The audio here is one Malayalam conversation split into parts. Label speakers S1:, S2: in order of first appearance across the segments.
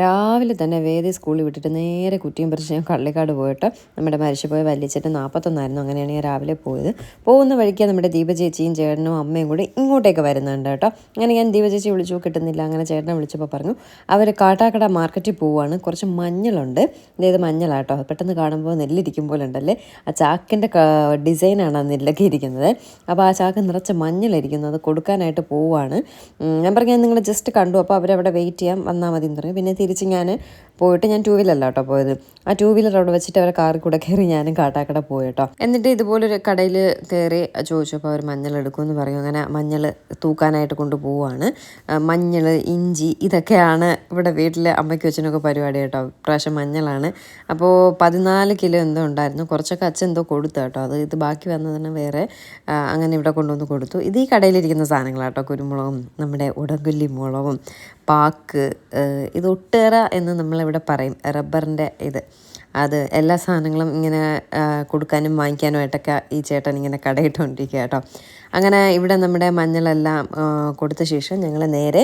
S1: രാവിലെ തന്നെ വേദി സ്കൂളിൽ വിട്ടിട്ട് നേരെ കുറ്റിയും പറിച്ച് ഞാൻ കള്ളിക്കാട് പോയിട്ട് നമ്മുടെ മരിച്ചുപോയ വല്യച്ചേട്ടൻ നാൽപ്പത്തൊന്നായിരുന്നു അങ്ങനെയാണ് ഞാൻ രാവിലെ പോയത്. പോകുന്ന വഴിക്ക് നമ്മുടെ ദീപ ചേച്ചിയും ചേട്ടനും അമ്മയും കൂടി ഇങ്ങോട്ടേക്ക് വരുന്നുണ്ട് കേട്ടോ. അങ്ങനെ ഞാൻ ദീപ ചേച്ചി വിളിച്ചു കിട്ടുന്നില്ല. അങ്ങനെ ചേട്ടനെ വിളിച്ചപ്പോൾ പറഞ്ഞു അവർ കാട്ടാക്കട മാർക്കറ്റിൽ പോവുകയാണ് കുറച്ച് മഞ്ഞളുണ്ട്. മഞ്ഞളാണ് മഞ്ഞളാട്ടോ പെട്ടെന്ന് കാണുമ്പോൾ നെല്ലിരിക്കും പോലെ ഉണ്ടല്ലേ? ആ ചാക്കിന്റെ ഡിസൈനാണ് ആ നെല്ലൊക്കെ ഇരിക്കുന്നത്. അപ്പോൾ ആ ചാക്ക് നിറച്ച് മഞ്ഞളിരിക്കുന്നത് കൊടുക്കാനായിട്ട് പോവുകയാണ് ഞാൻ പറഞ്ഞു ഞാൻ നിങ്ങൾ ജസ്റ്റ് കണ്ടു. അപ്പോൾ അവരവിടെ വെയിറ്റ് ചെയ്യാം. വന്നാൽ മതി എന്ന് പറഞ്ഞു. പിന്നെ തിരിച്ച് ഞാൻ പോയിട്ട് ഞാൻ ടൂ വീലറല്ല കേട്ടോ പോയത്. ആ ടൂ വീലർ അവിടെ വെച്ചിട്ട് അവരെ കാറിൽ കൂടെ കയറി ഞാനും കാട്ടാക്കട പോയി കേട്ടോ. എന്നിട്ട് ഇതുപോലൊരു കടയിൽ കയറി ചോദിച്ചപ്പോൾ അവർ മഞ്ഞൾ എടുക്കുമെന്ന് പറയും അങ്ങനെ മഞ്ഞൾ തൂക്കാനായിട്ട് കൊണ്ടുപോവാണ് മഞ്ഞൾ ഇഞ്ചി ഇതൊക്കെയാണ് ഇവിടെ വീട്ടിൽ അമ്മയ്ക്കും അച്ഛനൊക്കെ പരിപാടി കേട്ടോ. പ്രാവശ്യം മഞ്ഞളാണ്. അപ്പോൾ പതിനാല് കിലോ എന്തോ ഉണ്ടായിരുന്നു. കുറച്ചൊക്കെ അച്ഛൻ എന്തോ കൊടുത്തു കേട്ടോ. അത് ഇത് ബാക്കി വന്നതിന് വേറെ. അങ്ങനെ ഇവിടെ കൊണ്ടുവന്ന് കൊടുത്തു. ഇത് ഈ കടയിലിരിക്കുന്ന സാധനങ്ങളാട്ടോ കുരുമുളകും നമ്മുടെ ഉടകുല്ലി മുളകും പാക്ക് ഇത് ഒട്ടേറ എന്ന് നമ്മളിവിടെ പറയും റബ്ബറിന്റെ ഇത്. അത് എല്ലാ സാധനങ്ങളും ഇങ്ങനെ കൊടുക്കാനും വാങ്ങിക്കാനുമായിട്ടൊക്കെ ഈ ചേട്ടൻ ഇങ്ങനെ കടയിട്ടുകൊണ്ടിരിക്കുക കേട്ടോ. അങ്ങനെ ഇവിടെ നമ്മുടെ മഞ്ഞളെല്ലാം കൊടുത്ത ശേഷം ഞങ്ങൾ നേരെ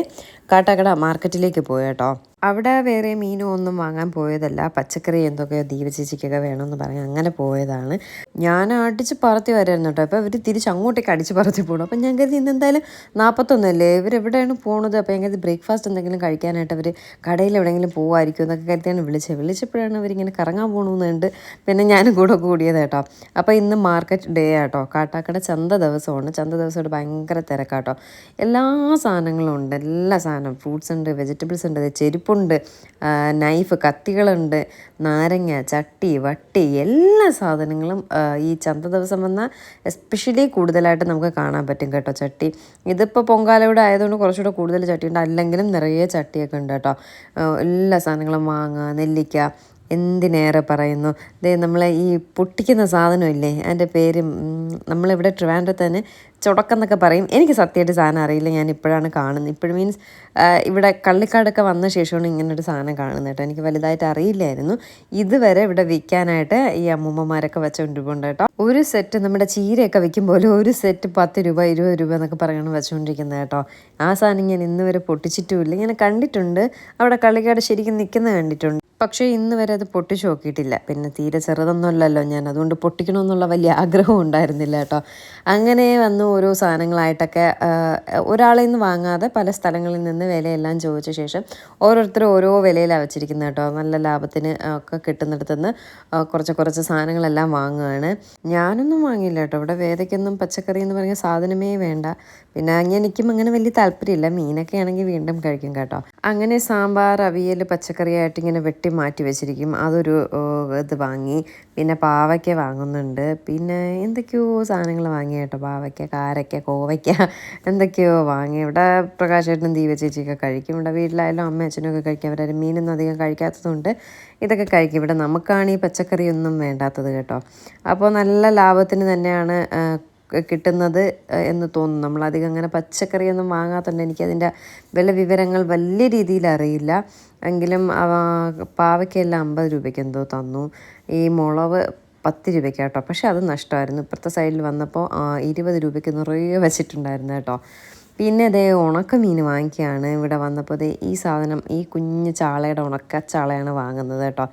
S1: കാട്ടാക്കട മാർക്കറ്റിലേക്ക് പോയി കേട്ടോ അവിടെ വേറെ മീനും ഒന്നും വാങ്ങാൻ പോയതല്ല. പച്ചക്കറി എന്തൊക്കെയോ ദീപചേച്ചിക്കൊക്കെ വേണമെന്ന് പറഞ്ഞ് അങ്ങനെ പോയതാണ്. ഞാൻ അടിച്ച് പറത്തി വരായിരുന്നു കേട്ടോ. അപ്പോൾ ഇവർ തിരിച്ച് അങ്ങോട്ടേക്ക് അടിച്ച് പറത്തി പോകണം അപ്പം ഞാൻ ഇന്ന് എന്തായാലും നാൽപ്പത്തൊന്നല്ലേ ഇവരെവിടെയാണ് പോണത്? അപ്പോൾ കരുതി ബ്രേക്ക്ഫാസ്റ്റ് എന്തെങ്കിലും കഴിക്കാനായിട്ട് അവർ കടയിൽ എവിടെയെങ്കിലും പോകുമായിരിക്കും എന്നൊക്കെ കരുതിയാണ് വിളിച്ചത്. വിളിച്ചപ്പോഴാണ് അവരിങ്ങനെ കറങ്ങാൻ പോകണമെന്നുണ്ട് പിന്നെ ഞാനും കൂടെ കൂടിയത് കേട്ടോ. അപ്പോൾ ഇന്ന് മാർക്കറ്റ് ഡേ ആട്ടോ. കാട്ടാക്കട ചന്ത ദിവസമാണ്. ചന്ത ദിവസമായിട്ട് ഭയങ്കര തിരക്കാട്ടോ. എല്ലാ സാധനങ്ങളും ഉണ്ട്. എല്ലാ സാധനം ഫ്രൂട്ട്സ് ഉണ്ട് വെജിറ്റബിൾസ് ഉണ്ട് ചെരുപ്പുണ്ട് നൈഫ് കത്തികളുണ്ട് നാരങ്ങ ചട്ടി വട്ടി എല്ലാ സാധനങ്ങളും ഈ ചന്ത ദിവസം വന്നാൽ എസ്പെഷ്യലി കൂടുതലായിട്ട് നമുക്ക് കാണാൻ പറ്റും കേട്ടോ ചട്ടി. ഇതിപ്പോൾ പൊങ്കാലയുടെ ആയതുകൊണ്ട് കുറച്ചുകൂടെ കൂടുതൽ ചട്ടിയുണ്ട് അല്ലെങ്കിലും നിറയെ ചട്ടിയൊക്കെ ഉണ്ട് കേട്ടോ. എല്ലാ സാധനങ്ങളും മാങ്ങ നെല്ലിക്ക എന്തിനേറെ പറയുന്നു. ദേ നമ്മളെ ഈ പൊട്ടിക്കുന്ന സാധനമില്ലേ? അതിന്റെ പേര് നമ്മളിവിടെ ട്രിവാൻഡ്രത്ത് തന്നെ ചുടക്കെന്നൊക്കെ പറയും. എനിക്ക് സത്യമായിട്ട് സാധനം അറിയില്ല. ഞാൻ ഇപ്പോഴാണ് കാണുന്നത്. ഇപ്പോഴും മീൻസ് ഇവിടെ കള്ളിക്കാടൊക്കെ വന്ന ശേഷമാണ് ഇങ്ങനൊരു സാധനം കാണുന്നത് കേട്ടോ. എനിക്ക് വലുതായിട്ട് അറിയില്ലായിരുന്നു. ഇതുവരെ ഇവിടെ വിൽക്കാനായിട്ട് ഈ അമ്മൂമ്മമാരൊക്കെ വെച്ചുകൊണ്ടിരിപ്പുണ്ട് കേട്ടോ. ഒരു സെറ്റ് നമ്മുടെ ചീരയൊക്കെ വിൽക്കും പോലെ ഒരു സെറ്റ് പത്ത് രൂപ ഇരുപത് രൂപ എന്നൊക്കെ പറയണം വെച്ചുകൊണ്ടിരിക്കുന്നത് കേട്ടോ. ആ സാധനം ഞാൻ ഇന്നുവരെ പൊട്ടിച്ചിട്ടുമില്ല. ഇങ്ങനെ കണ്ടിട്ടുണ്ട്. അവിടെ കള്ളിക്കാട് ശരിക്കും നിൽക്കുന്നത് കണ്ടിട്ടുണ്ട്. പക്ഷേ ഇന്ന് വരെ അത് പൊട്ടിച്ചു നോക്കിയിട്ടില്ല. പിന്നെ തീരെ ചെറുതൊന്നുമല്ലല്ലോ ഞാൻ. അതുകൊണ്ട് പൊട്ടിക്കണമെന്നുള്ള വലിയ ആഗ്രഹം ഉണ്ടായിരുന്നില്ല കേട്ടോ. അങ്ങനെ വന്ന് ഓരോ സാധനങ്ങളായിട്ടൊക്കെ ഒരാളിൽ നിന്ന് വാങ്ങാതെ പല സ്ഥലങ്ങളിൽ നിന്ന് വിലയെല്ലാം ചോദിച്ച ശേഷം ഓരോരുത്തരും ഓരോ വിലയിലാണ് വെച്ചിരിക്കുന്നത് കേട്ടോ. നല്ല ലാഭത്തിന് ഒക്കെ കിട്ടുന്നിടത്തുനിന്ന് കുറച്ച് കുറച്ച് സാധനങ്ങളെല്ലാം വാങ്ങുകയാണ്. ഞാനൊന്നും വാങ്ങിയില്ല കേട്ടോ. ഇവിടെ വേദയ്ക്കൊന്നും പച്ചക്കറി എന്ന് പറഞ്ഞ സാധനമേ വേണ്ട. പിന്നെ എനിക്കും അങ്ങനെ വലിയ താല്പര്യമില്ല. മീനൊക്കെ ആണെങ്കിൽ വീണ്ടും കഴിക്കും കേട്ടോ. അങ്ങനെ സാമ്പാർ അവിയൽ പച്ചക്കറിയായിട്ട് ഇങ്ങനെ വെട്ടി മാറ്റി വെച്ചിരിക്കും. അതൊരു ഇത് വാങ്ങി. പിന്നെ പാവയ്ക്ക വാങ്ങുന്നുണ്ട്. പിന്നെ എന്തൊക്കെയോ സാധനങ്ങൾ വാങ്ങി കേട്ടോ. പാവയ്ക്ക കാരയ്ക്ക കോവയ്ക്ക എന്തൊക്കെയോ വാങ്ങി. ഇവിടെ പ്രകാശേട്ടനും ദീപ ചേച്ചിയൊക്കെ കഴിക്കും. ഇവിടെ വീട്ടിലായാലും അമ്മ അച്ഛനൊക്കെ കഴിക്കും. അവരാരും മീനൊന്നും അധികം കഴിക്കാത്തതുകൊണ്ട് ഇതൊക്കെ കഴിക്കും. ഇവിടെ നമുക്കാണ് ഈ പച്ചക്കറിയൊന്നും വേണ്ടാത്തത് കേട്ടോ. അപ്പോൾ നല്ല ലാഭത്തിന് തന്നെയാണ് കിട്ടുന്നത് എന്ന് തോന്നുന്നു. നമ്മളധികം അങ്ങനെ പച്ചക്കറിയൊന്നും വാങ്ങാത്തതുകൊണ്ട് എനിക്കതിന്റെ വില വിവരങ്ങൾ വലിയ രീതിയിൽ അറിയില്ല. എങ്കിലും പാവയ്ക്കെല്ലാം അമ്പത് രൂപയ്ക്ക് എന്തോ തന്നു. ഈ മുളവ് പത്ത് രൂപയ്ക്ക് കേട്ടോ. പക്ഷേ അത് നഷ്ടമായിരുന്നു. ഇപ്പുറത്തെ സൈഡിൽ വന്നപ്പോൾ ഇരുപത് രൂപയ്ക്ക് നിറയെ വെച്ചിട്ടുണ്ടായിരുന്നു കേട്ടോ. പിന്നെ ദേ ഉണക്ക മീൻ വാങ്ങിക്കുകയാണ്. ഇവിടെ വന്നപ്പോൾ ഈ സാധനം ഈ കുഞ്ഞ് ചാളയുടെ ഉണക്ക ചാളയാണ് വാങ്ങുന്നത് കേട്ടോ.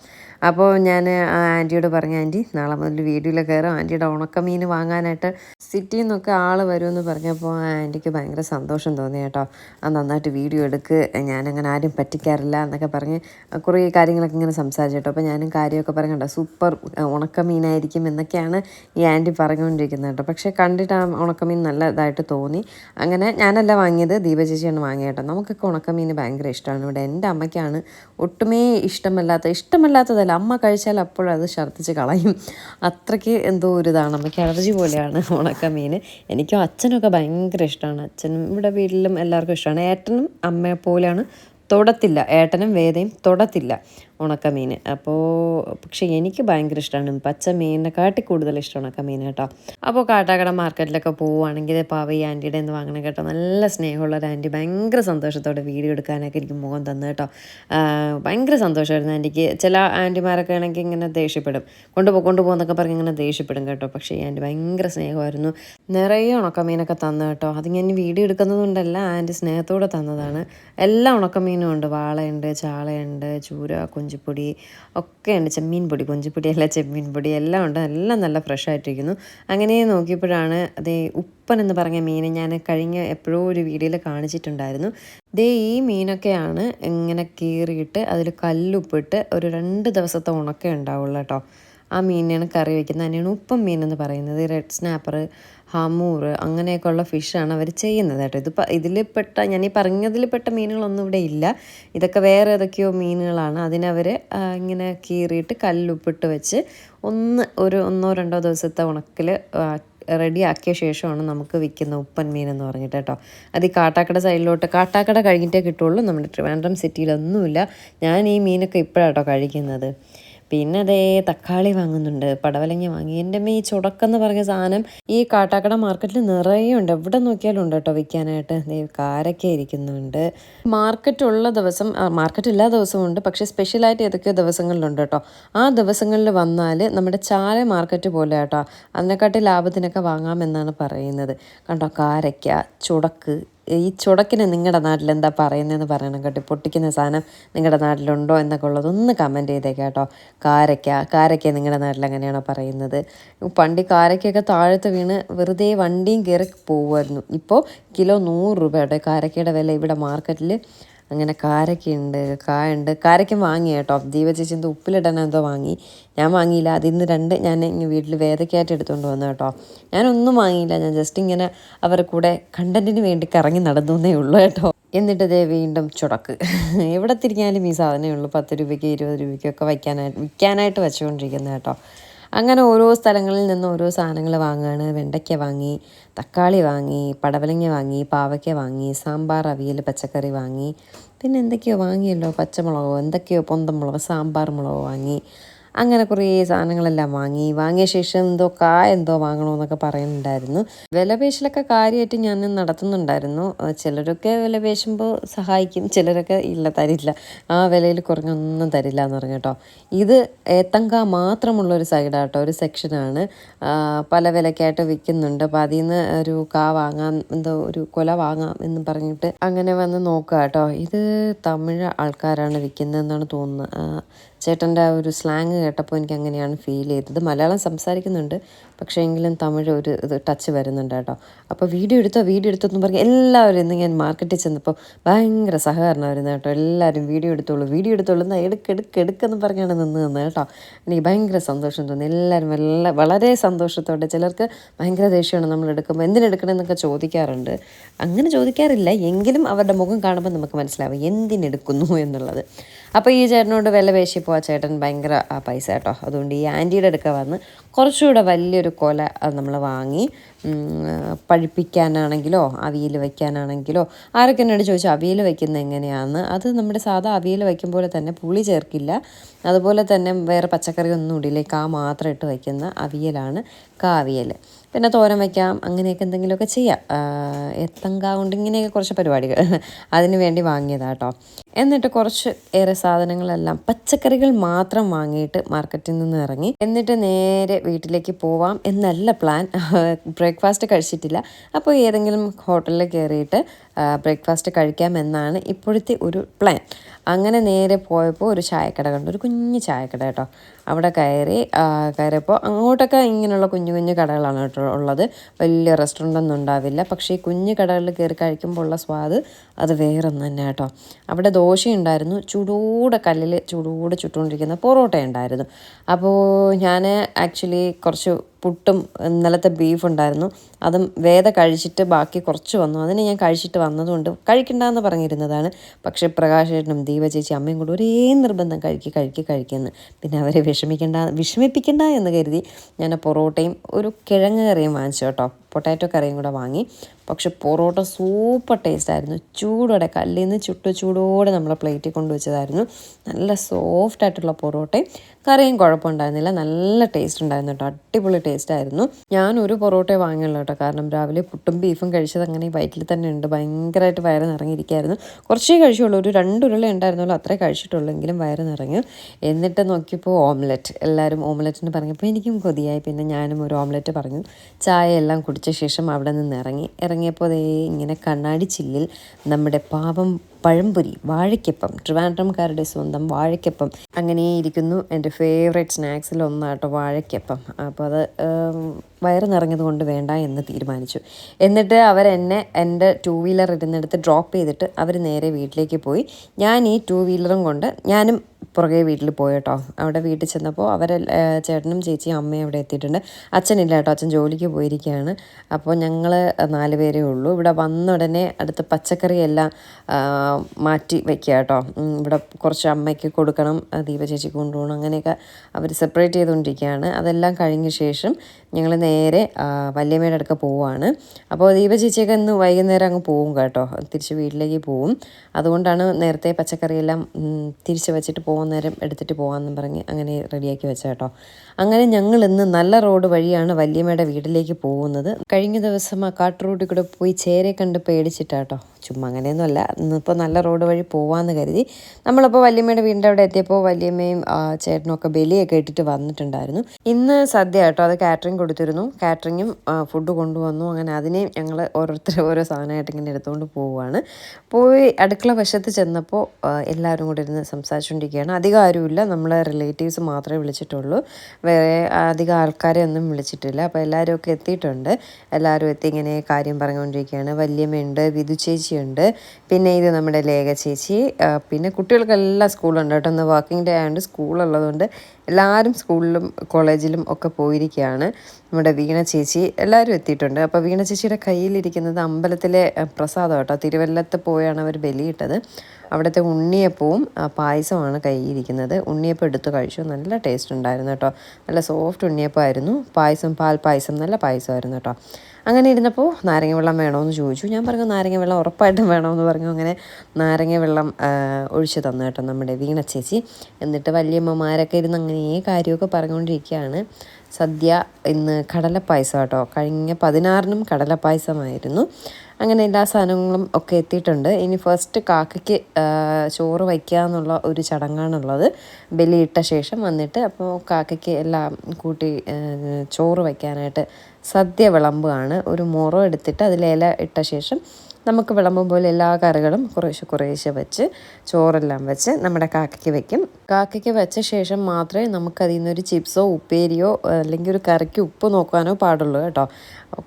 S1: അപ്പോൾ ഞാൻ ആ ആന്റിയോട് പറഞ്ഞു ആന്റി നാളെ മുതൽ വീഡിയോയിൽ കയറും. ആന്റിയുടെ ഉണക്കമീൻ വാങ്ങാനായിട്ട് സിറ്റിയിൽ നിന്നൊക്കെ ആൾ വരുമെന്ന് പറഞ്ഞപ്പോൾ ആ ആന്റിക്ക് ഭയങ്കര സന്തോഷം തോന്നി കേട്ടോ. ആ നന്നായിട്ട് വീഡിയോ എടുക്ക്. ഞാനങ്ങനെ ആരും പറ്റിക്കാറില്ല എന്നൊക്കെ പറഞ്ഞ് കുറേ കാര്യങ്ങളൊക്കെ ഇങ്ങനെ സംസാരിച്ചു കേട്ടോ. അപ്പോൾ ഞാനും കാര്യമൊക്കെ പറഞ്ഞുണ്ടോ സൂപ്പർ ഉണക്ക മീനായിരിക്കും എന്നൊക്കെയാണ് ഈ ആന്റി പറഞ്ഞുകൊണ്ടിരിക്കുന്നത് കേട്ടോ. പക്ഷേ കണ്ടിട്ട് ആ ഉണക്കമീൻ നല്ല ഇതായിട്ട് തോന്നി. അങ്ങനെ ഞാനല്ല വാങ്ങിയത് ദീപചേച്ചിയാണ് വാങ്ങിയത് കേട്ടോ. നമുക്കൊക്കെ ഉണക്കമീൻ ഭയങ്കര ഇഷ്ടമാണ്. ഇവിടെ എന്റെ അമ്മയ്ക്കാണ് ഒട്ടുമേ ഇഷ്ടമല്ലാത്ത ഇഷ്ടമല്ലാത്തതല്ല അമ്മ കഴിച്ചാൽ അപ്പോഴും അത് ഛർദ്ദിച്ച് കളയും. അത്രയ്ക്ക് എന്തോ ഒരു ഇതാണ്. അമ്മയ്ക്ക് അലർജി പോലെയാണ് ഉണക്ക മീൻ. എനിക്കും അച്ഛനൊക്കെ ഭയങ്കര ഇഷ്ടമാണ്. അച്ഛനും ഇവിടെ വീട്ടിലും എല്ലാവർക്കും ഇഷ്ടമാണ്. ഏട്ടനും അമ്മയെ പോലെയാണ്. തൊടത്തില്ല. ഏട്ടനും വേദയും തൊടത്തില്ല. ഉണക്കമീൻ. അപ്പോൾ പക്ഷേ എനിക്ക് ഭയങ്കര ഇഷ്ടമാണ് പച്ച മീനിനെക്കാട്ടി കൂടുതൽ ഇഷ്ടം ഉണക്കമീൻ കേട്ടോ. അപ്പോൾ കാട്ടാക്കട മാർക്കറ്റിലൊക്കെ പോവുകയാണെങ്കിൽ പാവ ഈ ആന്റിയുടെ എന്ന് വാങ്ങണം കേട്ടോ. നല്ല സ്നേഹമുള്ള ഒരു ആന്റി. ഭയങ്കര സന്തോഷത്തോടെ വീഡിയോ എടുക്കാനൊക്കെ എനിക്ക് മുഖം തന്നു കേട്ടോ. ഭയങ്കര സന്തോഷമായിരുന്നു ആന്റിക്ക്. ചില ആന്റിമാരൊക്കെ ആണെങ്കിൽ ഇങ്ങനെ ദേഷ്യപ്പെടും. കൊണ്ടുപോ കൊണ്ടുപോകുന്നൊക്കെ പറഞ്ഞ് ഇങ്ങനെ ദേഷ്യപ്പെടും കേട്ടോ. പക്ഷേ ഈ ആന്റി ഭയങ്കര സ്നേഹമായിരുന്നു. നിറയെ ഉണക്കമീനൊക്കെ തന്നു കേട്ടോ. അത് ഞാൻ വീഡിയോ എടുക്കുന്നതുകൊണ്ടല്ല ആന്റി സ്നേഹത്തോടെ തന്നതാണ്. എല്ലാ ഉണക്കമീനും ഉണ്ട്. വാളയുണ്ട് ചാളയുണ്ട് ചൂര കൊഞ്ചിപ്പൊടി ഒക്കെ ഉണ്ട് ചെമ്മീൻ പൊടി കൊഞ്ചിപ്പൊടി അല്ല ചെമ്മീൻ പൊടി എല്ലാം ഉണ്ട്. എല്ലാം നല്ല ഫ്രഷ് ആയിട്ടിരിക്കുന്നു. അങ്ങനെ നോക്കിയപ്പോഴാണ് അതേ ഉപ്പൻ എന്ന് പറഞ്ഞ മീൻ ഞാൻ കഴിഞ്ഞ എപ്പോഴോ ഒരു വീഡിയോയിൽ കാണിച്ചിട്ടുണ്ടായിരുന്നു. ദേ ഈ മീനൊക്കെയാണ് ഇങ്ങനെ കീറിയിട്ട് അതിൽ കല്ലുപ്പിട്ട് ഒരു രണ്ട് ദിവസത്തെ ഉണക്കേ ഉണ്ടാവുള്ളൂ കേട്ടോ. ആ മീനിനെയാണ് കറി വയ്ക്കുന്നത് അതിനാണ് ഉപ്പം മീൻ എന്ന് പറയുന്നത്. റെഡ് സ്നാപ്പർ ഹമൂർ അങ്ങനെയൊക്കെയുള്ള ഫിഷാണ് അവർ ചെയ്യുന്നത് കേട്ടോ. ഇത് ഇതിൽ പെട്ട ഞാൻ ഈ പറഞ്ഞതിൽ പെട്ട മീനുകളൊന്നും ഇവിടെ ഇല്ല. ഇതൊക്കെ വേറെ ഏതൊക്കെയോ മീനുകളാണ്. അതിനവർ ഇങ്ങനെ കീറിയിട്ട് കല്ലുപ്പിട്ട് വെച്ച് ഒന്ന് ഒരു ഒന്നോ രണ്ടോ ദിവസത്തെ ഉണക്കിൽ റെഡിയാക്കിയ ശേഷമാണ് നമുക്ക് വിൽക്കുന്ന ഉപ്പൻ മീൻ എന്ന് പറഞ്ഞിട്ട് കേട്ടോ. അത് ഈ കാട്ടാക്കട സൈഡിലോട്ട് കാട്ടാക്കട കഴിഞ്ഞിട്ടേ കിട്ടുള്ളൂ. നമ്മുടെ ട്രിവാൻഡ്രം സിറ്റിയിലൊന്നുമില്ല. ഞാൻ ഈ മീനൊക്കെ ഇപ്പോഴാട്ടോ കഴിക്കുന്നത്. പിന്നെ അതേ തക്കാളി വാങ്ങുന്നുണ്ട് പടവലങ്ങ വാങ്ങി. എന്റെ ഈ ചുടക്കെന്ന് പറഞ്ഞ സാധനം ഈ കാട്ടാക്കട മാർക്കറ്റിൽ നിറയെ ഉണ്ട് എവിടെ നോക്കിയാലും ഉണ്ട് കേട്ടോ വിൽക്കാനായിട്ട്. കാരക്ക ഇരിക്കുന്നുണ്ട്. മാർക്കറ്റ് ഉള്ള ദിവസം മാർക്കറ്റ് എല്ലാ ദിവസവും ഉണ്ട്. പക്ഷേ സ്പെഷ്യലായിട്ട് ഏതൊക്കെയോ ദിവസങ്ങളിലുണ്ട് കേട്ടോ. ആ ദിവസങ്ങളിൽ വന്നാൽ നമ്മുടെ ചാല മാർക്കറ്റ് പോലെ കേട്ടോ. അതിനെക്കാട്ടി ലാഭത്തിനൊക്കെ വാങ്ങാമെന്നാണ് പറയുന്നത്. കണ്ടോ കാരക്ക ചുടക്ക് ഈ ചുടക്കിന് നിങ്ങളുടെ നാട്ടിൽ എന്താ പറയുന്നതെന്ന് പറയണം കേട്ടോ. പൊട്ടിക്കുന്ന സാധനം നിങ്ങളുടെ നാട്ടിലുണ്ടോ എന്നൊക്കെ ഉള്ളത് ഒന്ന് കമന്റ് ചെയ്തേക്കാം കേട്ടോ. കാരയ്ക്ക കാരയ്ക്ക നിങ്ങളുടെ നാട്ടിൽ എങ്ങനെയാണോ പറയുന്നത് പണ്ടി കാരയ്ക്കൊക്കെ താഴത്ത് വീണ് വെറുതെ വണ്ടിയും കയറി പോകുമായിരുന്നു ഇപ്പോൾ കിലോ നൂറ് രൂപയുടെ കാരക്കയുടെ വില ഇവിടെ മാർക്കറ്റിൽ അങ്ങനെ കാരക്കുണ്ട് കായുണ്ട്. കാരക്ക വാങ്ങി കേട്ടോ. ദീപ ചേച്ചി എന്തോ ഉപ്പിലിടാൻ എന്തോ വാങ്ങി. ഞാൻ വാങ്ങിയില്ല. അതിന്ന് രണ്ട് ഞാൻ വീട്ടിൽ വേദക്കയായിട്ട് എടുത്തുകൊണ്ട് വന്നു കേട്ടോ. ഞാനൊന്നും വാങ്ങിയില്ല. ഞാൻ ജസ്റ്റ് ഇങ്ങനെ അവരുടെ കൂടെ കണ്ടന്റിന് വേണ്ടി കറങ്ങി നടന്നു ഉള്ളൂ കേട്ടോ. എന്നിട്ട് ദേ വീണ്ടും ചുടക്ക്. എവിടെ തിരിഞ്ഞാലും ഈ സാധനമേ ഉള്ളൂ. പത്ത് രൂപയ്ക്ക് ഇരുപത് രൂപയ്ക്കൊക്കെ വയ്ക്കാനായിട്ട് വിൽക്കാനായിട്ട് വെച്ചുകൊണ്ടിരിക്കുന്നത് കേട്ടോ. അങ്ങനെ ഓരോ സ്ഥലങ്ങളിൽ നിന്ന് ഓരോ സാധനങ്ങൾ വാങ്ങുകയാണ് വെണ്ടയ്ക്ക വാങ്ങി തക്കാളി വാങ്ങി പടവലങ്ങ വാങ്ങി പാവയ്ക്ക വാങ്ങി സാമ്പാർ അവിയൽ പച്ചക്കറി വാങ്ങി. പിന്നെ എന്തൊക്കെയോ വാങ്ങിയല്ലോ പച്ചമുളകോ എന്തൊക്കെയോ പൊന്തമുളക് സാമ്പാർ മുളകോ വാങ്ങി. അങ്ങനെ കുറേ സാധനങ്ങളെല്ലാം വാങ്ങി. വാങ്ങിയ ശേഷം എന്തോ കാ എന്തോ വാങ്ങണമെന്നൊക്കെ പറയുന്നുണ്ടായിരുന്നു. വിലപേശലൊക്കെ കാര്യമായിട്ട് ഞാൻ നടത്തുന്നുണ്ടായിരുന്നു. ചിലരൊക്കെ വിലപേശുമ്പോൾ സഹായിക്കും ചിലരൊക്കെ ഇല്ല തരില്ല. ആ വിലയിൽ കുറഞ്ഞൊന്നും തരില്ല എന്ന് പറഞ്ഞു കേട്ടോ. ഇത് ഏത്തങ്ക മാത്രമുള്ള ഒരു സൈഡാണ് കേട്ടോ ഒരു സെക്ഷനാണ്. പല വിലക്കായിട്ട് വിൽക്കുന്നുണ്ട്. അപ്പോൾ അതിൽ നിന്ന് ഒരു കാ വാങ്ങാം എന്തോ ഒരു കൊല വാങ്ങാം എന്ന് പറഞ്ഞിട്ട് അങ്ങനെ വന്ന് നോക്കുക കേട്ടോ ഇത് തമിഴ് ആൾക്കാരാണ് വിൽക്കുന്നതെന്നാണ് തോന്നുന്നത്. ചേട്ടന്റെ ആ ഒരു സ്ലാങ് കേട്ടപ്പോൾ എനിക്ക് അങ്ങനെയാണ് ഫീൽ ചെയ്തത്. മലയാളം സംസാരിക്കുന്നുണ്ട് പക്ഷേ എങ്കിലും തമിഴ് ഒരു ഇത് ടച്ച് വരുന്നുണ്ട് കേട്ടോ. അപ്പോൾ വീഡിയോ എടുത്തോ? വീഡിയോ എടുത്തോ എന്ന് പറഞ്ഞ് എല്ലാവരും ഇന്ന് ഞാൻ മാർക്കറ്റിൽ ചെന്നപ്പോൾ ഭയങ്കര സഹകരണമായിരുന്നു കേട്ടോ. എല്ലാവരും വീഡിയോ എടുത്തോളൂ വീഡിയോ എടുത്തോളൂ എന്നാൽ എടുക്ക് എടുക്ക് എടുക്കെന്ന് പറഞ്ഞാണ് നിന്ന് നിന്ന് കേട്ടോ. എനിക്ക് ഭയങ്കര സന്തോഷം തോന്നി. എല്ലാവരും വല്ല വളരെ സന്തോഷത്തോടെ ചിലർക്ക് ഭയങ്കര ദേഷ്യമാണ് നമ്മൾ എടുക്കുമ്പോൾ എന്തിനെടുക്കണമെന്നൊക്കെ ചോദിക്കാറുണ്ട്. അങ്ങനെ ചോദിക്കാറില്ല. എങ്കിലും അവരുടെ മുഖം കാണുമ്പോൾ നമുക്ക് മനസ്സിലാവും എന്തിനെടുക്കുന്നു എന്നുള്ളത്. അപ്പോൾ ഈ ചേട്ടനോട് വില പേശിയപ്പോൾ ആ ചേട്ടൻ ഭയങ്കര ആ പൈസ കേട്ടോ. അതുകൊണ്ട് ഈ ആന്റിയുടെ അടുക്ക വന്ന് കുറച്ചുകൂടെ വലിയൊരു കൊല നമ്മൾ വാങ്ങി. പഴിപ്പിക്കാനാണെങ്കിലോ അവിയൽ വയ്ക്കാനാണെങ്കിലോ ആരൊക്കെ എന്നോട് ചോദിച്ചു അവിയൽ വയ്ക്കുന്നത് എങ്ങനെയാണെന്ന് അത് നമ്മുടെ സാധാ അവിയൽ വയ്ക്കും പോലെ തന്നെ പുളി ചേർക്കില്ല. അതുപോലെ തന്നെ വേറെ പച്ചക്കറി ഒന്നും കാ മാത്രം ഇട്ട് വയ്ക്കുന്ന അവിയലാണ് കാ അവിയൽ പിന്നെ തോരൻ വയ്ക്കാം അങ്ങനെയൊക്കെ എന്തെങ്കിലുമൊക്കെ ചെയ്യാം. എത്തങ്ക കൊണ്ട് ഇങ്ങനെയൊക്കെ കുറച്ച് പരിപാടികൾ. അതിന് വേണ്ടി വാങ്ങിയതാണ് കേട്ടോ എന്നിട്ട് കുറച്ച് ഏറെ സാധനങ്ങളെല്ലാം പച്ചക്കറികൾ മാത്രം വാങ്ങിയിട്ട് മാർക്കറ്റിൽ നിന്ന് ഇറങ്ങി എന്നിട്ട് നേരെ വീട്ടിലേക്ക് പോവാം എന്നല്ല പ്ലാൻ. ബ്രേക്ക്ഫാസ്റ്റ് കഴിച്ചിട്ടില്ല. അപ്പോൾ ഏതെങ്കിലും ഹോട്ടലിൽ കയറിയിട്ട് ബ്രേക്ക്ഫാസ്റ്റ് കഴിക്കാമെന്നാണ് ഇപ്പോഴത്തെ ഒരു പ്ലാൻ അങ്ങനെ നേരെ പോയപ്പോൾ ഒരു ചായക്കട കണ്ടു. ഒരു കുഞ്ഞു ചായക്കട കേട്ടോ. അവിടെ കയറി കയറിയപ്പോൾ അങ്ങോട്ടൊക്കെ ഇങ്ങനെയുള്ള കുഞ്ഞു കുഞ്ഞു കടകളാണ് കേട്ടോ ഉള്ളത്. വലിയ റെസ്റ്റോറന്റ് ഒന്നും ഉണ്ടാവില്ല. പക്ഷേ ഈ കുഞ്ഞു കടകളിൽ കയറി കഴിക്കുമ്പോൾ ഉള്ള സ്വാദ് അത് വേറൊന്നും തന്നെ കേട്ടോ. അവിടെ ദോശയുണ്ടായിരുന്നു. ചൂടോടെ കല്ലിൽ ചൂടോടെ ചുട്ടുകൊണ്ടിരിക്കുന്ന പൊറോട്ട ഉണ്ടായിരുന്നു. അപ്പോൾ ഞാൻ ആക്ച്വലി കുറച്ച് പുട്ടും ഇന്നലത്തെ ബീഫ് ഉണ്ടായിരുന്നു. അതും വേദ കഴിച്ചിട്ട് ബാക്കി കുറച്ച് വന്നു. അതിന് ഞാൻ കഴിച്ചിട്ട് വന്നതുകൊണ്ട് കഴിക്കണ്ടെന്ന് പറഞ്ഞിരുന്നതാണ്. പക്ഷേ പ്രകാശേട്ടനും ദീപ ചേച്ചി അമ്മയും കൂടെ ഒരേ നിർബന്ധം കഴിക്കി കഴിക്കി കഴിക്കുന്നു പിന്നെ അവരെ വിഷമിക്കണ്ട വിഷമിപ്പിക്കണ്ട എന്ന് കരുതി ഞാൻ പൊറോട്ടയും ഒരു കിഴങ്ങ് കറിയും വാങ്ങിച്ചു കേട്ടോ. പൊട്ടാറ്റോ കറിയും കൂടെ വാങ്ങി. പക്ഷെ പൊറോട്ട സൂപ്പർ ടേസ്റ്റ് ആയിരുന്നു ചൂടോടെ കല്ലിൽ നിന്ന് ചുട്ടു ചൂടോടെ നമ്മളെ പ്ലേറ്റിൽ കൊണ്ടുവച്ചതായിരുന്നു. നല്ല സോഫ്റ്റ് ആയിട്ടുള്ള പൊറോട്ടയും കറിയും കുഴപ്പമുണ്ടായിരുന്നില്ല. നല്ല ടേസ്റ്റ് ഉണ്ടായിരുന്നു കേട്ടോ. അടിപൊളി ടേസ്റ്റ് ആയിരുന്നു. ഞാൻ ഒരു പൊറോട്ട വാങ്ങിയുള്ളൂ കേട്ടോ. കാരണം രാവിലെ പുട്ടും ബീഫും കഴിച്ചത് അങ്ങനെ ഈ വയറ്റിൽ തന്നെ ഉണ്ട്. ഭയങ്കരമായിട്ട് വയറ് നിറങ്ങിയിരിക്കുകയായിരുന്നു കുറച്ചേ കഴിച്ചുള്ളൂ. ഒരു രണ്ട് ഉരുള ഉണ്ടായിരുന്നുള്ളൂ. അത്രേ കഴിച്ചിട്ടുള്ളൂ. എങ്കിലും വയറ് നിറഞ്ഞു. എന്നിട്ട് നോക്കിയപ്പോൾ ഓംലെറ്റ്. എല്ലാവരും ഓംലെറ്റിന് പറഞ്ഞപ്പോൾ എനിക്കും കൊതിയായി. പിന്നെ ഞാനും ഒരു ഓംലെറ്റ് പറഞ്ഞു. ചായ എല്ലാം കുടിച്ച ശേഷം അവിടെ നിന്ന് ഇറങ്ങി. ഇറങ്ങിയപ്പോൾ ഇങ്ങനെ കണ്ണാടി ചില്ലിൽ നമ്മുടെ പാവം പഴംപൊരി വാഴയ്ക്കപ്പം ട്രിവാൻഡ്രംകാരുടെ സ്വന്തം വാഴയ്ക്കപ്പം അങ്ങനെ ഇരിക്കുന്നു. എന്റെ ഫേവറേറ്റ് സ്നാക്സിൽ ഒന്നാട്ടോ വാഴയ്ക്കപ്പം. അപ്പോൾ അത് വയറ് നിറഞ്ഞത് കൊണ്ട് വേണ്ട എന്ന് തീരുമാനിച്ചു. എന്നിട്ട് അവരെന്നെ എന്റെ ടൂ വീലർ ഇരുന്നെടുത്ത് ഡ്രോപ്പ് ചെയ്തിട്ട് അവർ നേരെ വീട്ടിലേക്ക് പോയി. ഞാൻ ഈ ടൂ വീലറും കൊണ്ട് ഞാനും പുറകെ വീട്ടിൽ പോയി കേട്ടോ അവിടെ വീട്ടിൽ ചെന്നപ്പോൾ അവരെ ചേട്ടനും ചേച്ചിയും അമ്മയും അവിടെ എത്തിയിട്ടുണ്ട്. അച്ഛനില്ല കേട്ടോ. അച്ഛൻ ജോലിക്ക് പോയിരിക്കുകയാണ്. അപ്പോൾ ഞങ്ങൾ നാല് പേരേ ഉള്ളൂ. ഇവിടെ വന്ന ഉടനെ അടുത്ത പച്ചക്കറിയെല്ലാം മാറ്റി വെക്കുക കേട്ടോ. ഇവിടെ കുറച്ച് അമ്മയ്ക്ക് കൊടുക്കണം ദീപ ചേച്ചിക്ക് കൊണ്ടുപോകണം അങ്ങനെയൊക്കെ അവർ സെപ്പറേറ്റ് ചെയ്തുകൊണ്ടിരിക്കുകയാണ്. അതെല്ലാം കഴിഞ്ഞ ശേഷം ഞങ്ങൾ നേരെ വല്യമ്മയുടെ അടുക്ക പോവുകയാണ് അപ്പോൾ ദീപ ചേച്ചിയൊക്കെ ഇന്ന് വൈകുന്നേരം അങ്ങ് പോവും കേട്ടോ. തിരിച്ച് വീട്ടിലേക്ക് പോവും. അതുകൊണ്ടാണ് നേരത്തെ പച്ചക്കറിയെല്ലാം തിരിച്ച് വെച്ചിട്ട് പോകുന്ന നേരം എടുത്തിട്ട് പോകാമെന്നും പറഞ്ഞ് അങ്ങനെ റെഡിയാക്കി വെച്ച കേട്ടോ. അങ്ങനെ ഞങ്ങൾ ഇന്ന് നല്ല റോഡ് വഴിയാണ് വല്യമ്മയുടെ വീട്ടിലേക്ക് പോകുന്നത്. കഴിഞ്ഞ ദിവസം ആ കാട്ട് റോഡിൽ കൂടെ പോയി ചേരെ കണ്ട് പേടിച്ചിട്ടാട്ടോ ചുമ്മാ അങ്ങനെയൊന്നുമല്ല. ഇന്നിപ്പോൾ നല്ല റോഡ് വഴി പോവാമെന്ന് കരുതി നമ്മളിപ്പോൾ വല്യമ്മയുടെ വീടിന്റെ അവിടെ എത്തിയപ്പോൾ വല്യമ്മയും ചേട്ടനൊക്കെ ബലിയൊക്കെ ഇട്ടിട്ട് വന്നിട്ടുണ്ടായിരുന്നു. ഇന്ന് സദ്യ കേട്ടോ അത് കാറ്ററിംഗ് കൊടുത്തിരുന്നു. കാറ്ററിങ്ങും ഫുഡ് കൊണ്ടുവന്നു. അങ്ങനെ അതിനെയും ഞങ്ങൾ ഓരോരുത്തർ ഓരോ സാധനമായിട്ട് ഇങ്ങനെ എടുത്തുകൊണ്ട് പോവുകയാണ് പോയി അടുക്കള വശത്ത് ചെന്നപ്പോൾ എല്ലാവരും കൂടി ഇരുന്ന് സംസാരിച്ചുകൊണ്ടിരിക്കുകയാണ് അധികം ആരുമില്ല. നമ്മളെ റിലേറ്റീവ്സ് മാത്രമേ വിളിച്ചിട്ടുള്ളൂ. വേറെ അധികം ആൾക്കാരെ ഒന്നും വിളിച്ചിട്ടില്ല. അപ്പോൾ എല്ലാവരും ഒക്കെ എത്തിയിട്ടുണ്ട്. എല്ലാവരും എത്തി ഇങ്ങനെ കാര്യം പറഞ്ഞുകൊണ്ടിരിക്കുകയാണ് വല്യമ്മയുണ്ട് വിധു ചേച്ചിയുണ്ട്. പിന്നെ ഇത് നമ്മുടെ ലേഖ ചേച്ചി. പിന്നെ കുട്ടികൾക്കെല്ലാം സ്കൂളുണ്ട് കേട്ടോ. ഒന്ന് വർക്കിംഗ് ഡേ ആയതുകൊണ്ട് സ്കൂളുള്ളതുകൊണ്ട് എല്ലാവരും സ്കൂളിലും കോളേജിലും ഒക്കെ പോയിരിക്കുകയാണ് നമ്മുടെ വീണ ചേച്ചി എല്ലാവരും എത്തിയിട്ടുണ്ട്. അപ്പോൾ വീണ ചേച്ചിയുടെ കയ്യിലിരിക്കുന്നത് അമ്പലത്തിലെ പ്രസാദം കേട്ടോ. തിരുവല്ലത്ത് പോയാണ് അവർ ബലിയിട്ടത്. അവിടുത്തെ ഉണ്ണിയപ്പവും പായസമാണ് കയ്യിരിക്കുന്നത് ഉണ്ണിയപ്പം എടുത്ത് കഴിച്ചു. നല്ല ടേസ്റ്റ് ഉണ്ടായിരുന്നു കേട്ടോ. നല്ല സോഫ്റ്റ് ഉണ്ണിയപ്പമായിരുന്നു. പായസം പാൽ പായസം നല്ല പായസമായിരുന്നു കേട്ടോ. അങ്ങനെ ഇരുന്നപ്പോൾ നാരങ്ങ വെള്ളം വേണമെന്ന് ചോദിച്ചു. ഞാൻ പറഞ്ഞു നാരങ്ങ വെള്ളം ഉറപ്പായിട്ടും വേണമെന്ന് പറഞ്ഞു. അങ്ങനെ നാരങ്ങ വെള്ളം ഒഴിച്ച് തന്നു കേട്ടോ നമ്മുടെ വീണ ചേച്ചി. എന്നിട്ട് വല്യമ്മമാരൊക്കെ ഇരുന്ന് അങ്ങനെ കാര്യമൊക്കെ പറഞ്ഞുകൊണ്ടിരിക്കുകയാണ്. സദ്യ ഇന്ന് കടലപ്പായസം കേട്ടോ. കഴിഞ്ഞ പതിനാറിനും കടലപ്പായസമായിരുന്നു. അങ്ങനെ എല്ലാ സാധനങ്ങളും ഒക്കെ എത്തിയിട്ടുണ്ട്. ഇനി ഫസ്റ്റ് കാക്കയ്ക്ക് ചോറ് വയ്ക്കുക എന്നുള്ള ഒരു ചടങ്ങാണുള്ളത്. ബലിയിട്ട ശേഷം വന്നിട്ട് അപ്പോൾ കാക്കയ്ക്ക് എല്ലാം കൂട്ടി ചോറ് വയ്ക്കാനായിട്ട് സദ്യ വിളമ്പുകയാണ് ഒരു മുറം എടുത്തിട്ട് അതിൽ ഇല ഇട്ട ശേഷം നമുക്ക് വിളമ്പും പോലെ എല്ലാ കറികളും കുറേശ്ശെ കുറേശ്ശെ വെച്ച് ചോറെല്ലാം വെച്ച് നമ്മുടെ കാക്കയ്ക്ക് വെക്കും. കാക്കയ്ക്ക് വെച്ച ശേഷം മാത്രമേ നമുക്കതിൽ നിന്നൊരു ചിപ്സോ ഉപ്പേരിയോ അല്ലെങ്കിൽ ഒരു കറിക്ക് ഉപ്പ് നോക്കാനോ പാടുള്ളൂ കേട്ടോ.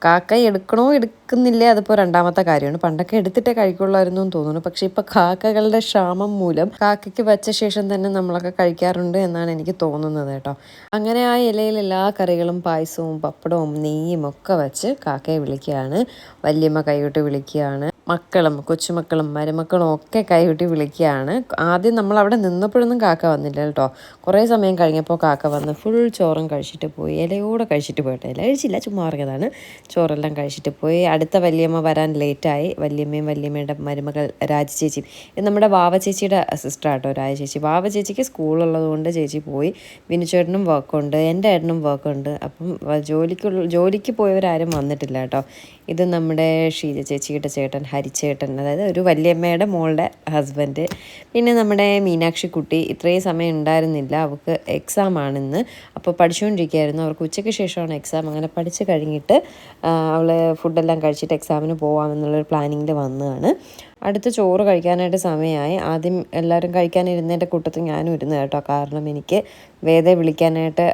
S1: കാക്ക എടുക്കണോ എടുക്കുന്നില്ലേ അതിപ്പോൾ രണ്ടാമത്തെ കാര്യമാണ്. പണ്ടൊക്കെ എടുത്തിട്ടേ കഴിക്കുള്ളായിരുന്നു എന്ന് തോന്നുന്നു. പക്ഷെ ഇപ്പോൾ കാക്കകളുടെ ക്ഷാമം മൂലം കാക്കയ്ക്ക് വെച്ച ശേഷം തന്നെ നമ്മളൊക്കെ കഴിക്കാറുണ്ട് എന്നാണ് എനിക്ക് തോന്നുന്നത് കേട്ടോ. അങ്ങനെ ആ ഇലയിൽ എല്ലാ കറികളും പായസവും പപ്പടവും നെയ്യും ഒക്കെ വെച്ച് കാക്കയെ വിളിക്കുകയാണ്. വല്യമ്മ കൈവിട്ട് വിളിക്കുകയാണ്. മക്കളും കൊച്ചുമക്കളും മരുമക്കളും ഒക്കെ കൈവിട്ടി വിളിക്കുകയാണ്. ആദ്യം നമ്മൾ അവിടെ നിന്നപ്പോഴൊന്നും കാക്ക വന്നില്ല കേട്ടോ. കുറേ സമയം കഴിഞ്ഞപ്പോൾ കാക്ക വന്ന് ഫുൾ ചോറും കഴിച്ചിട്ട് പോയി. ഇലയോടെ കഴിച്ചിട്ട് പോയിട്ട്. ഇല കഴിച്ചില്ല ചുമ്മാ പറഞ്ഞതാണ് ചോറെല്ലാം കഴിച്ചിട്ട് പോയി. അടുത്ത വല്യമ്മ വരാൻ ലേറ്റായി വല്യമ്മയും വല്യമ്മയുടെ മരുമകൾ രാജ ചേച്ചിയും ഇത് നമ്മുടെ വാവ ചേച്ചിയുടെ സിസ്റ്റർ ആട്ടോ രാജ ചേച്ചി. വാവ ചേച്ചിക്ക് സ്കൂളുള്ളത് കൊണ്ട് ചേച്ചി പോയി. വിനുചേട്ടനും വർക്കുണ്ട് എന്റെ ഏട്ടനും വർക്കുണ്ട് അപ്പം ജോലിക്കുള്ള ജോലിക്ക് പോയവരാരും വന്നിട്ടില്ല കേട്ടോ. ഇത് നമ്മുടെ ഷീജ ചേച്ചിയുടെ ചേട്ടൻ ഹരിച്ചേട്ടൻ അതായത് ഒരു വല്യമ്മയുടെ മോളുടെ ഹസ്ബൻഡ് പിന്നെ നമ്മുടെ മീനാക്ഷി കുട്ടി ഇത്രയും സമയം ഉണ്ടായിരുന്നില്ല. അവൾക്ക് എക്സാം ആണെന്ന് അപ്പോൾ പഠിച്ചുകൊണ്ടിരിക്കുകയായിരുന്നു അവർക്ക് ഉച്ചയ്ക്ക് ശേഷമാണ് എക്സാം അങ്ങനെ പഠിച്ച് കഴിഞ്ഞിട്ട് അവൾ ഫുഡെല്ലാം കഴിച്ചിട്ട് എക്സാമിന് പോകാമെന്നുള്ളൊരു പ്ലാനിങ്ങിൽ വന്നതാണ്. അടുത്ത ചോറ് കഴിക്കാനായിട്ട് സമയമായി. ആദ്യം എല്ലാവരും കഴിക്കാനിരുന്നതിന്റെ കൂട്ടത്തിൽ ഞാനും ഇരുന്ന് കേട്ടോ. കാരണം എനിക്ക് വേദ വിളിക്കാനായിട്ട്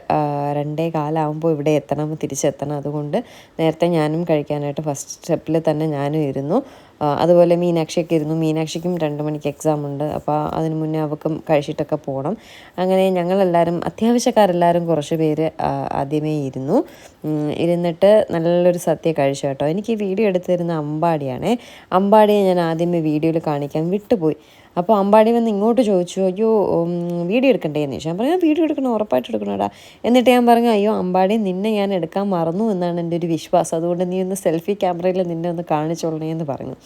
S1: രണ്ടേ കാലാവുമ്പോൾ ഇവിടെ എത്തണം തിരിച്ചെത്തണം. അതുകൊണ്ട് നേരത്തെ ഞാനും കഴിക്കാനായിട്ട് ഫസ്റ്റ് സ്റ്റെപ്പിൽ തന്നെ ഞാനും ഇരുന്നു. അതുപോലെ മീനാക്ഷിയൊക്കെ ഇരുന്നു. മീനാക്ഷിക്കും രണ്ട് മണിക്ക് എക്സാം ഉണ്ട്. അപ്പോൾ അതിന് മുന്നേ അവൾക്കും കഴിച്ചിട്ടൊക്കെ പോകണം അങ്ങനെ ഞങ്ങളെല്ലാവരും അത്യാവശ്യക്കാരെല്ലാവരും കുറച്ച് പേര് ആദ്യമേ ഇരുന്നു. ഇരുന്നിട്ട് നല്ലൊരു സദ്യ കഴിച്ചു കേട്ടോ. എനിക്ക് വീഡിയോ എടുത്തിരുന്ന അമ്പാടിയാണേ. അമ്പാടിയെ ഞാൻ ആദ്യമേ വീഡിയോയിൽ കാണിക്കാൻ വിട്ടുപോയി. അപ്പോൾ അമ്പാടി വന്ന് ഇങ്ങോട്ട് ചോദിച്ചു അയ്യോ വീഡിയോ എടുക്കണ്ടേ? എന്ന് ചോദിച്ചു. ഞാൻ പറഞ്ഞു "ആ, വീഡിയോ എടുക്കണം? ഉറപ്പായിട്ട് എടുക്കണോടാ. എന്നിട്ട് ഞാൻ പറഞ്ഞു അയ്യോ അമ്പാടി നിന്നെ ഞാൻ എടുക്കാൻ മറന്നു എന്നാണ് എന്റെ ഒരു വിശ്വാസം. അതുകൊണ്ട് നീ ഒന്ന് സെൽഫി ക്യാമറയിൽ നിന്നെ ഒന്ന് കാണിച്ചോളണേ എന്ന് പറഞ്ഞു.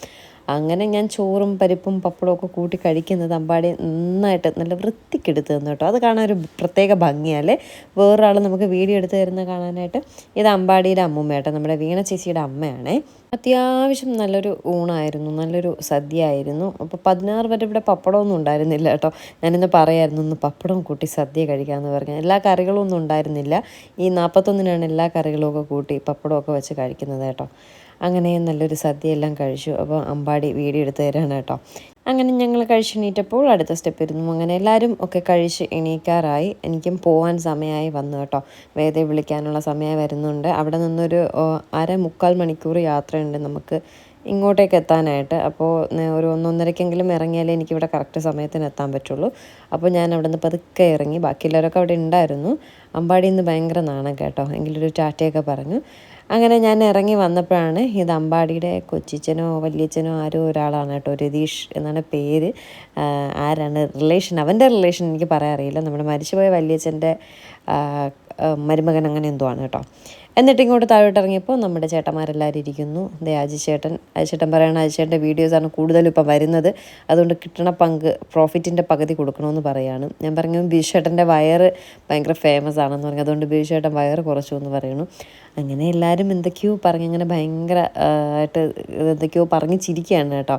S1: അങ്ങനെ ഞാൻ ചോറും പരിപ്പും പപ്പടവും ഒക്കെ കൂട്ടി കഴിക്കുന്നത് അമ്പാടി നന്നായിട്ട് നല്ല വൃത്തിക്കെടുത്ത് തന്നു കേട്ടോ. അത് കാണാൻ ഒരു പ്രത്യേക ഭംഗിയല്ലേ? വേറൊരാൾ നമുക്ക് വീഡിയോ എടുത്ത് തരുന്ന കാണാനായിട്ട് ഇത് അമ്പാടിയുടെ അമ്മൂമ്മയാട്ടോ നമ്മുടെ വീണ ചേച്ചിയുടെ അമ്മയാണേ. അത്യാവശ്യം നല്ലൊരു ഊണായിരുന്നു നല്ലൊരു സദ്യ ആയിരുന്നു അപ്പോൾ പതിനാറ് വരെ ഇവിടെ പപ്പടമൊന്നും ഉണ്ടായിരുന്നില്ല കേട്ടോ. ഞാനിന്ന് പറയായിരുന്നു ഒന്ന് പപ്പടം കൂട്ടി സദ്യ കഴിക്കാമെന്ന് പറഞ്ഞു. എല്ലാ കറികളും ഒന്നും ഉണ്ടായിരുന്നില്ല. ഈ നാൽപ്പത്തൊന്നിനാണ് എല്ലാ കറികളും ഒക്കെ കൂട്ടി പപ്പടമൊക്കെ വെച്ച് കഴിക്കുന്നത് കേട്ടോ. അങ്ങനെ നല്ലൊരു സദ്യയെല്ലാം കഴിച്ചു. അപ്പോൾ അമ്പാടി വീഡിയോ എടുത്ത് തരാണ് കേട്ടോ. അങ്ങനെ ഞങ്ങൾ കഴിച്ചെണീറ്റപ്പോൾ അടുത്ത സ്റ്റെപ്പ് ഇരുന്നു. അങ്ങനെ എല്ലാവരും ഒക്കെ കഴിച്ച് എണീക്കാറായി. എനിക്കും പോകാൻ സമയമായി വന്നു കേട്ടോ. വേദയെ വിളിക്കാനുള്ള സമയമായി വരുന്നുണ്ട്. അവിടെ നിന്നൊരു അര മുക്കാൽ മണിക്കൂർ യാത്രയുണ്ട് നമുക്ക്. ഇങ്ങോട്ടേക്ക് എത്താനായിട്ട് അപ്പോൾ ഒരു ഒന്നൊന്നരക്കെങ്കിലും ഇറങ്ങിയാലേ എനിക്കിവിടെ കറക്റ്റ് സമയത്തിന് എത്താൻ പറ്റുള്ളൂ. അപ്പോൾ ഞാൻ അവിടെ നിന്ന് പതുക്കെ ഇറങ്ങി. ബാക്കിയുള്ളവരൊക്കെ അവിടെ ഉണ്ടായിരുന്നു. അമ്പാടി ഇന്ന് ഭയങ്കര നാണം കേട്ടോ. എങ്കിലൊരു ടാറ്റയൊക്കെ പറഞ്ഞു. അങ്ങനെ ഞാൻ ഇറങ്ങി വന്നപ്പോഴാണ് ഇത് അമ്പാടിയുടെ കൊച്ചിച്ചനോ വല്യച്ഛനോ ആരോ ഒരാളാണ് കേട്ടോ. രതീഷ് എന്നാണ് പേര്. ആരാണ്? റിലേഷൻ അവന്റെ റിലേഷൻ എനിക്ക് പറയാൻ അറിയില്ല. നമ്മുടെ മരിച്ചുപോയ വല്യച്ഛന്റെ മരുമകൻ അങ്ങനെ എന്തോ ആണ് കേട്ടോ. എന്നിട്ട് ഇങ്ങോട്ട് താഴോട്ട് ഇറങ്ങിയപ്പോൾ നമ്മുടെ ചേട്ടന്മാരെല്ലാവരും ഇരിക്കുന്നു. ദേ അജി ചേട്ടൻ അജി ചേട്ടൻ പറയണ അജി ചേട്ടന്റെ വീഡിയോസാണ് കൂടുതലും ഇപ്പം വരുന്നത്. അതുകൊണ്ട് കിട്ടണ പങ്ക് പ്രോഫിറ്റിന്റെ പകുതി കൊടുക്കണമെന്ന് പറയാണ്. ഞാൻ പറഞ്ഞു ബിജു ചേട്ടന്റെ വയറ് ഭയങ്കര ഫേമസ് ആണെന്ന് പറഞ്ഞു. അതുകൊണ്ട് ബിജു ചേട്ടൻ വയറ് കുറച്ചു എന്ന് പറയുന്നു അങ്ങനെ എല്ലാവരും എന്തൊക്കെയോ പറഞ്ഞ് അങ്ങനെ ഭയങ്കര ആയിട്ട് എന്തൊക്കെയോ പറഞ്ഞ് ചിരിക്കുകയാണ് കേട്ടോ.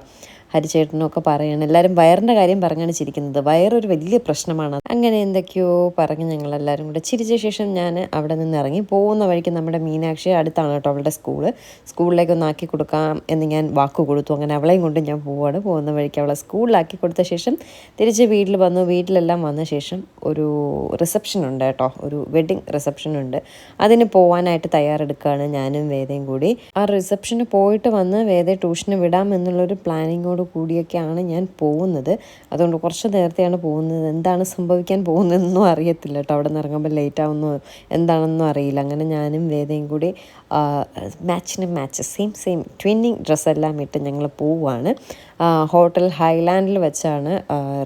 S1: ഹരിചേട്ടനും ഒക്കെ പറയാണ് എല്ലാവരും വയറിന്റെ കാര്യം പറഞ്ഞാണ് ചിരിക്കുന്നത്. വയറൊരു വലിയ പ്രശ്നമാണ്. അങ്ങനെ എന്തൊക്കെയോ പറഞ്ഞ് ഞങ്ങളെല്ലാവരും കൂടെ ചിരിച്ച ശേഷം ഞാൻ അവിടെ നിന്ന് ഇറങ്ങി പോകുന്ന വഴിക്ക് നമ്മുടെ മീനാക്ഷി അടുത്താണ് കേട്ടോ അവളുടെ സ്കൂൾ സ്കൂളിലേക്ക് ഒന്ന് ആക്കി കൊടുക്കാം എന്ന് ഞാൻ വാക്ക് കൊടുത്തു. അങ്ങനെ അവളെയും കൊണ്ട് ഞാൻ പോവാണ്. പോകുന്ന വഴിക്ക് അവളെ സ്കൂളിലാക്കി കൊടുത്ത ശേഷം തിരിച്ച് വീട്ടിൽ വന്നു. വീട്ടിലെല്ലാം വന്ന ശേഷം ഒരു റിസപ്ഷൻ ഉണ്ട് കേട്ടോ. ഒരു വെഡിങ് റിസപ്ഷൻ ഉണ്ട്. അതിന് പോവാനായിട്ട് തയ്യാറെടുക്കുകയാണ് ഞാനും വേദയും കൂടി. ആ റിസപ്ഷന് പോയിട്ട് വന്ന് വേദയെ ട്യൂഷന് വിടാം എന്നുള്ളൊരു പ്ലാനിങ്ങോട് കൂടിയൊക്കെയാണ് ഞാൻ പോകുന്നത്. അതുകൊണ്ട് കുറച്ച് നേരത്തെയാണ് പോകുന്നത്. എന്താണ് സംഭവിക്കാൻ പോകുന്നതെന്നും അറിയത്തില്ല കേട്ടോ. അവിടെ നിന്ന് ഇറങ്ങുമ്പോൾ ലേറ്റ് ആവുന്നോ എന്താണെന്നും അറിയില്ല. അങ്ങനെ ഞാനും വേദയും കൂടി മാച്ചിന് മാച്ച് സെയിം സെയിം ട്വിന്നിങ് ഡ്രസ്സെല്ലാം ഇട്ട് ഞങ്ങൾ പോവുകയാണ് ഹോട്ടൽ ഹൈലാൻഡിൽ വെച്ചാണ്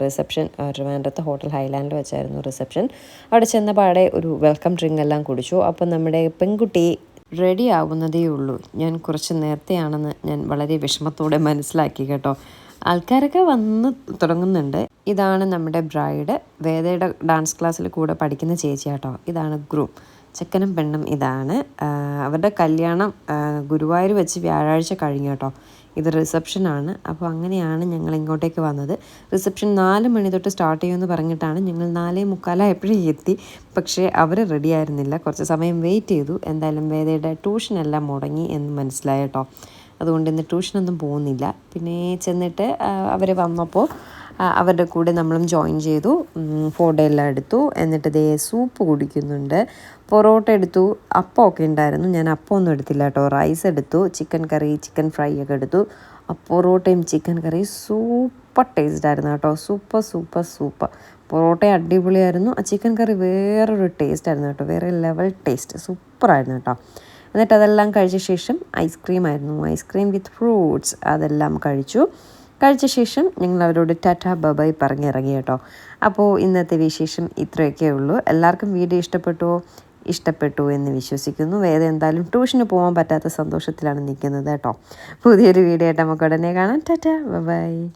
S1: റിസപ്ഷൻ ട്രിവാൻഡ്രത്ത് ഹോട്ടൽ ഹൈലാൻഡിൽ വെച്ചായിരുന്നു റിസപ്ഷൻ അവിടെ ചെന്ന പാടെ ഒരു വെൽക്കം ഡ്രിങ്ക് എല്ലാം കുടിച്ചു. അപ്പം നമ്മുടെ പെൺകുട്ടി റെഡി ആവുന്നതേ ഉള്ളൂ. ഞാൻ കുറച്ച് നേരത്തെയാണെന്ന് ഞാൻ വളരെ വിഷമത്തോടെ മനസ്സിലാക്കി കേട്ടോ. ആൾക്കാരൊക്കെ വന്ന് തുടങ്ങുന്നുണ്ട്. ഇതാണ് നമ്മുടെ ബ്രൈഡ് വേദയുടെ ഡാൻസ് ക്ലാസ്സിൽ കൂടെ പഠിക്കുന്ന ചേച്ചി കേട്ടോ ഇതാണ് ഗ്രൂം ചെക്കനും പെണ്ണും ഇതാണ്. അവരുടെ കല്യാണം ഗുരുവായൂർ വെച്ച് വ്യാഴാഴ്ച കഴിഞ്ഞു കേട്ടോ. ഇത് റിസപ്ഷനാണ് അപ്പോൾ അങ്ങനെയാണ് ഞങ്ങൾ ഇങ്ങോട്ടേക്ക് വന്നത്. റിസപ്ഷൻ നാല് മണി തൊട്ട് സ്റ്റാർട്ട് ചെയ്യുമെന്ന് പറഞ്ഞിട്ടാണ് ഞങ്ങൾ നാലേ മുക്കാലായപ്പോഴേ എത്തി. പക്ഷേ അവർ റെഡി ആയിരുന്നില്ല. കുറച്ച് സമയം വെയിറ്റ് ചെയ്തു. എന്തായാലും വേദയുടെ ട്യൂഷനെല്ലാം മുടങ്ങി എന്ന് മനസ്സിലായ കേട്ടോ. അതുകൊണ്ട് ഇന്ന് ട്യൂഷനൊന്നും പോകുന്നില്ല. പിന്നെ ചെന്നിട്ട് അവർ വന്നപ്പോൾ അവരുടെ കൂടെ നമ്മളും ജോയിൻ ചെയ്തു. ഫോട്ടോ എല്ലാം എടുത്തു. എന്നിട്ട് ദേ സൂപ്പ് കുടിക്കുന്നുണ്ട്. പൊറോട്ട എടുത്തു. അപ്പം ഒക്കെ ഉണ്ടായിരുന്നു. ഞാൻ അപ്പമൊന്നും എടുത്തില്ല കേട്ടോ. റൈസ് എടുത്തു. ചിക്കൻ കറി ചിക്കൻ ഫ്രൈ ഒക്കെ എടുത്തു. പൊറോട്ടയും ചിക്കൻ കറിയും സൂപ്പർ ടേസ്റ്റ് ആയിരുന്നു കേട്ടോ. സൂപ്പർ സൂപ്പർ സൂപ്പർ പൊറോട്ട അടിപൊളിയായിരുന്നു. ആ ചിക്കൻ കറി വേറൊരു ടേസ്റ്റ് ആയിരുന്നു കേട്ടോ. വേറെ ലെവൽ ടേസ്റ്റ് സൂപ്പറായിരുന്നു കേട്ടോ. എന്നിട്ട് അതെല്ലാം കഴിച്ച ശേഷം ഐസ്ക്രീം ആയിരുന്നു. ഐസ്ക്രീം വിത്ത് ഫ്രൂട്ട്സ് അതെല്ലാം കഴിച്ചു. കഴിച്ച ശേഷം ഞങ്ങൾ അവരോട് ടാറ്റ ബബായി പറഞ്ഞിറങ്ങി കേട്ടോ. അപ്പോൾ ഇന്നത്തെ വിശേഷം ഇത്രയൊക്കെ ഉള്ളൂ. എല്ലാവർക്കും വീഡിയോ ഇഷ്ടപ്പെട്ടുവോ? ഇഷ്ടപ്പെട്ടു എന്ന് വിശ്വസിക്കുന്നു. വേറെ എന്തായാലും ട്യൂഷന് പോകാൻ പറ്റാത്ത സന്തോഷത്തിലാണ് നിൽക്കുന്നത് കേട്ടോ. പുതിയൊരു വീഡിയോ ആയിട്ട് നമുക്ക് ഉടനെ കാണാം. ടാറ്റ. ബബായ്